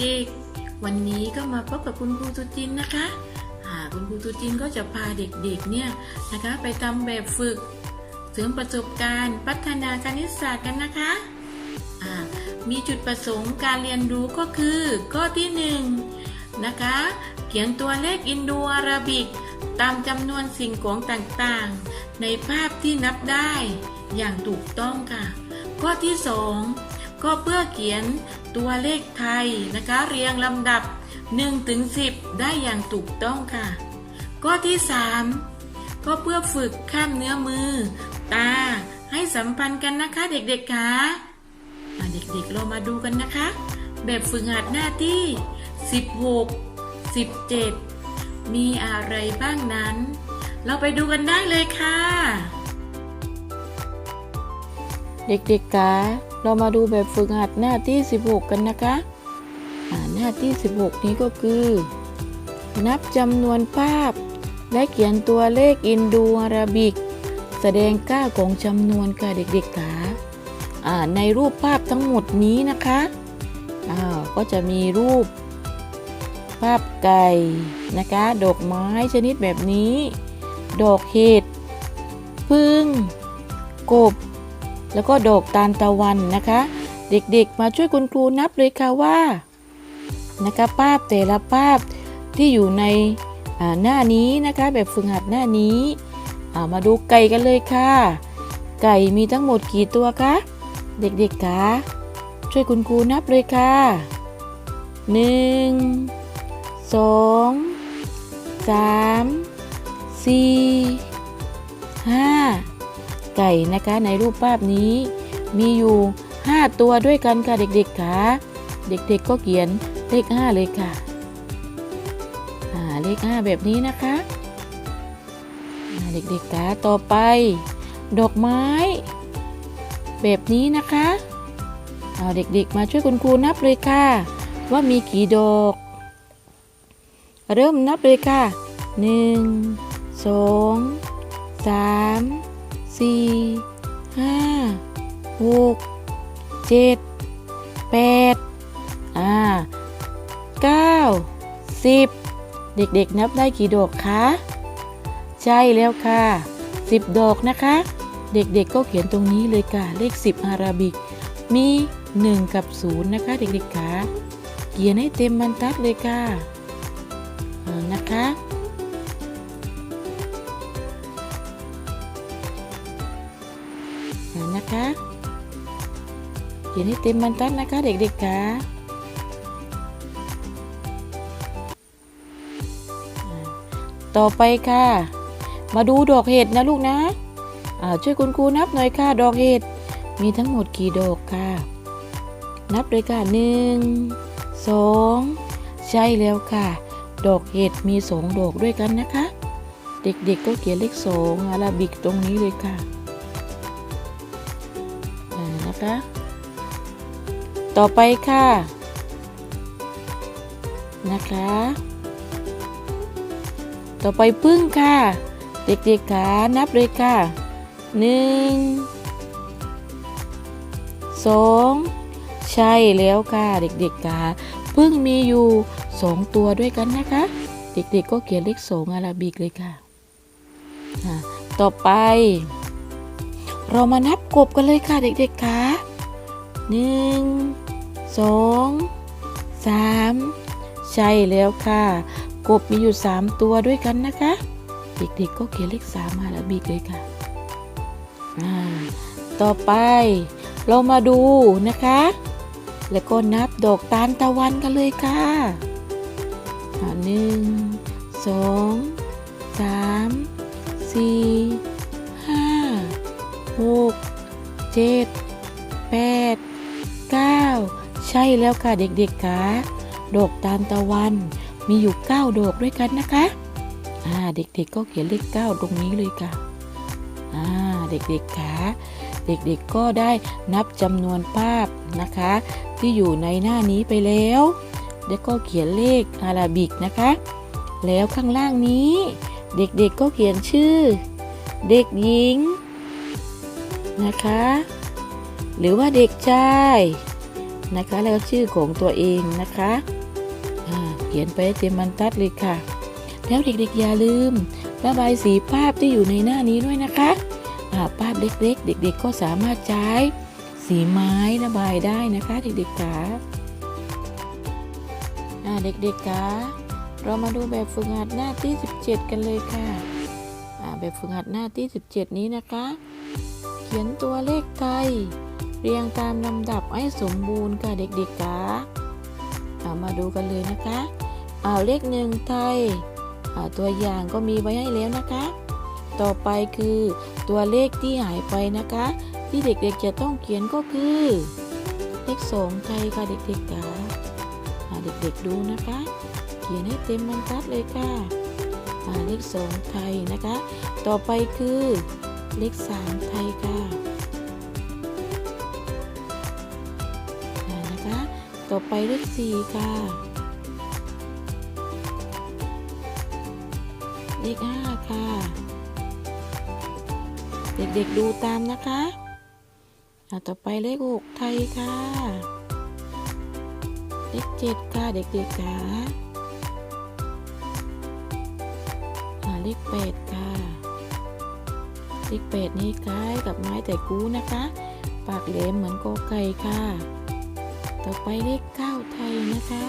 เด็กๆ วันนี้ก็มาพบกับคุณครูสุจินนะคะคุณครูสุจินก็จะพาเด็กๆเนี่ยนะคะไปทำแบบฝึกเสริมประสบการณ์พัฒนาคณิตศาสตร์กันนะคะ มีจุดประสงค์การเรียนรู้ก็คือข้อที่หนึ่งนะคะ เขียนตัวเลขอินโดอาราบิก ตามจำนวนสิ่งของต่างๆ ในภาพที่นับได้อย่างถูกต้องค่ะ ข้อที่สอง ก็เพื่อเขียนตัวเลขไทยนะคะ เรียงลำดับ1ถึง10 ได้อย่างถูกต้องค่ะ ข้อที่สามก็เพื่อฝึกข้ามเนื้อมือ ตาให้สัมพันธ์กันนะคะเด็กๆคะอะเด็กๆเรามาดูกันนะคะ แบบฝึกหัดหน้าที่ 16 17 มีอะไรบ้างนั้น เราไปดูกันได้เลยค่ะ เด็กๆคะ เรามาดูแบบฝึกหัดหน้าที่ 16 กันนะคะหน้าที่ 16 นี้ก็คือ นับจำนวนภาพ และเขียนตัวเลขอินโดอาราบิก แสดงค่าของจำนวนค่ะเด็กๆคะอ่าในรูปภาพทั้งหมดนี้นะคะก็จะมีรูป ภาพไก่นะคะ ดอกไม้ชนิดแบบนี้ ดอกเห็ดพึ่งกบ แล้วก็ดอกตาลตะวันนะคะ เด็กๆมาช่วยคุณครูนับเลยค่ะว่านะคะภาพแต่ละภาพที่อยู่ในหน้านี้นะคะแบบฝึกหัดหน้านี้ามาดูไก่กันเลยค่ะ ไก่มีทั้งหมดกี่ตัวคะเด็กๆคะช่วยคุณครูนับเลยค่ะหนึ่งสองสามสี่ห้า ไก่นะคะในรูปภาพนี้ มีอยู่ 5 ตัวด้วยกันค่ะเด็กๆค่ะเด็กๆก็เขียนเลข 5 เลยค่ะเลข 5 แบบนี้นะคะเด็กๆค่ะต่อไป ดอกไม้ แบบนี้นะคะเอาเด็กๆมาช่วยคุณครูนับเลยค่ะ ว่ามีกี่ดอก เริ่มนับเลยค่ะ 1 2 3 สี่ห้าหกเจ็ดแปดอ่าเก้าสิบเด็กๆนับได้กี่ดอกคะใช่แล้วค่ะสิบดอกนะคะ เด็กๆก็เขียนตรงนี้เลยค่ะเลขสิบอาราบิก มี 1 กับ 0 นะคะ เด็กๆคะเขียนให้เต็มบรรทัดเลยค่ะนะคะ เขียนให้เต็มบรรทัดนะคะเด็กๆคะอ่าต่อไปค่ะ มาดูดอกเห็ดนะลูกนะช่วยคุณครูนับหน่อยค่ะดอกเห็ดมีทั้งหมดกี่ดอกค่ะ นับเลยค่ะหนึ่งสองใช่แล้วค่ะ ดอกเห็ดมีสองดอกด้วยกันนะคะ เด็กๆก็เขียนเลขสองอาราบิกตรงนี้เลยค่ะนะคะ ต่อไปค่ะ นะคะ ต่อไปพึ่งค่ะ เด็กๆขานับเลยค่ะหนึ่งสองใช่แล้วค่ะ เด็กๆขาพึ่งมีอยู่สองตัวด้วยกันนะคะ เด็กๆก็เขียนเลขสองอาราบิกเลยค่ะ ต่อไป เรามานับกบกันเลยค่ะเด็กๆคะหนึ่ง สองสามใช่แล้วค่ะ กบมีอยู่สามตัวด้วยกันนะคะ เด็กๆก็เขียนเลขสามอาราบิกเลยค่ะ ต่อไปเรามาดูนะคะ แล้วก็นับดอกตาลตะวันกันเลยค่ะหนึ่งสองสามสี่ห้าหกเจ็ด ใช่แล้วค่ะเด็กๆคะดอกตาลตะวันมีอยู่เก้าดอกด้วยกันนะคะอ่าเด็กๆก็เขียนเลขเก้าตรงนี้เลยค่ะอ่าเด็กๆคะเด็กๆก็ได้นับจำนวนภาพนะคะ ที่อยู่ในหน้านี้ไปแล้วแล้วก็เขียนเลขอาราบิกนะคะ แล้วข้างล่างนี้ เด็กๆก็เขียนชื่อ เด็กหญิงนะคะ หรือว่าเด็กชาย นะคะ แล้วชื่อของตัวเองนะคะเขียนไปเต็มบรรทัดเลยค่ะ แล้วเด็กๆอย่าลืมระบายสีภาพที่อยู่ในหน้านี้ด้วยนะคะภาพเล็กๆ เด็กๆ ก็สามารถใช้สีไม้ระบายได้นะคะเด็กๆจ๋าอ่าเด็กๆจ๋าเรามาดูแบบฝึกหัดหน้าที่ 17 กันเลยค่ะแบบฝึกหัดหน้าที่ 17 นี้นะคะ เขียนตัวเลขไทย เรียงตามลำดับให้สมบูรณ์ค่ะเด็กๆจ๋าเอามาดูกันเลยนะคะเอาเลขหนึ่งไทยอ่าตัวอย่างก็มีไว้ให้แล้วนะคะ ต่อไปคือตัวเลขที่หายไปนะคะ ที่เด็กๆจะต้องเขียนก็คือ เลขสองไทยค่ะเด็กๆค่ะเด็กๆดูนะคะ เขียนให้เต็มบรรทัดเลยค่ะเลขสองไทยนะคะ ต่อไปคือเลขสามไทยค่ะ ต่อไปเลขสี่ค่ะ เลขห้าค่ะ เด็กๆดูตามนะคะต่อไปเลขหกไทยค่ะ เลขเจ็ดค่ะเด็กๆค่ะอะเลขแปดค่ะ เลขแปดนี้คล้ายกับไม้แต่กูนะคะ ปากแหลมเหมือนกอไก่ค่ะ ต่อไปเลขเก้าไทยนะคะ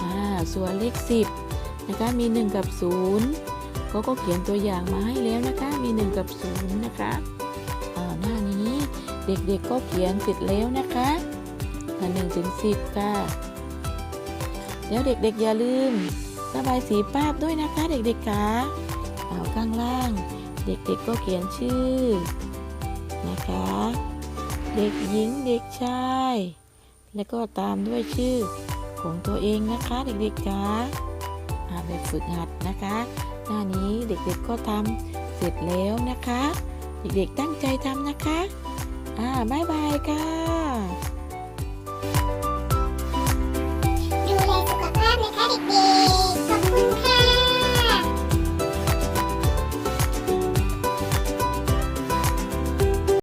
อ่าส่วนเลขสิบนะคะ มี 1 กับ0ก็ก็เขียนตัวอย่างมาให้แล้วนะคะ มี 1 กับ 0 นะคะอ่าหน้านี้เด็กๆก็เขียนเสร็จแล้วนะคะอ่า1ถึง10ค่ะ แล้วเด็กๆอย่าลืมระบายสีภาพด้วยนะคะ เด็กๆค่ะเอาข้างล่าง เด็กๆก็เขียนชื่อนะคะ เด็กหญิงเด็กชาย แล้วก็ตามด้วยชื่อของตัวเองนะคะเด็กๆค่ะอาแบบฝึกหัดนะคะ หน้านี้เด็กๆก็ทำเสร็จแล้วนะคะ เด็กๆตั้งใจทำนะคะ อ่าบ๊ายบายค่ะ